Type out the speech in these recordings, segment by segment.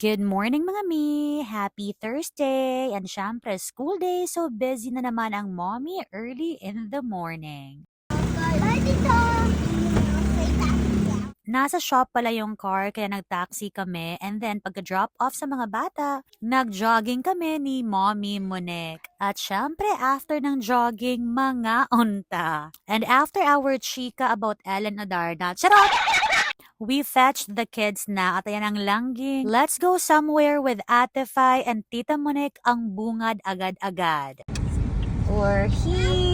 Good morning mga mi! Happy Thursday! And syempre, school day, so busy na naman ang mommy early in the morning. Nasa shop pala yung car kaya nag-taxi kami and then pagka-drop off sa mga bata, nag-jogging kami ni Mommy Monek. At syempre after ng jogging, mga unta. And after our chika about Ellen Adarna, charot! We fetched the kids na at ayan ang langging. Let's go somewhere with Ate Fai and Tita Monek ang bungad agad-agad. We're here!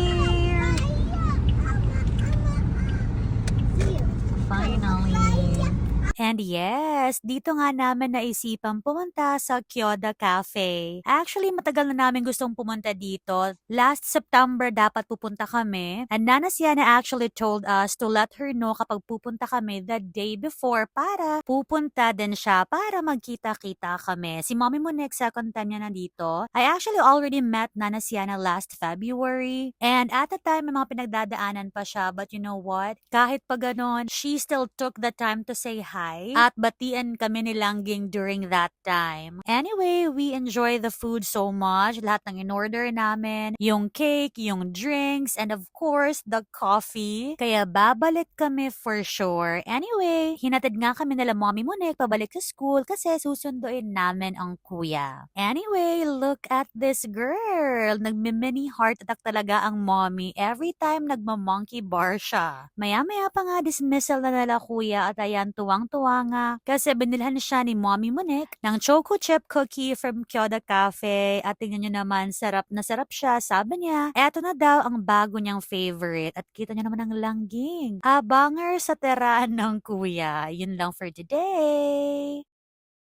And yes, dito nga namin naisipang pumunta sa Kyoda Cafe. Actually, matagal na namin gustong pumunta dito. Last September dapat pupunta kami. And Nana Siana actually told us to let her know kapag pupunta kami the day before para pupunta din siya para magkita-kita kami. Si Mommy Monek second time niya na dito. I actually already met Nana Siana last February. And at the time, may mga pinagdadaanan pa siya. But you know what? Kahit pa ganon, she still took the time to say hi at batian kami ni Langging during that time. Anyway, we enjoy the food so much. Lahat ng in-order namin, yung cake, yung drinks, and of course, the coffee. Kaya babalik kami for sure. Anyway, hinatid nga kami nila Mommy Monek pabalik sa school kasi susunduin namin ang kuya. Anyway, look at this girl. Nagme-mini heart attack talaga ang mommy every time nagma-monkey bar siya. Maya-maya pa nga dismissal na nila kuya at ayan tuwang-tuwa nga kasi binilhan siya ni Mommy Monek ng choco chip cookie from Kyoda Cafe at tingnan nyo naman sarap na sarap siya. Sabi niya, eto na daw ang bago niyang favorite at kita niyo naman ang langging. Abangar sa teraan ng kuya. Yun lang for today.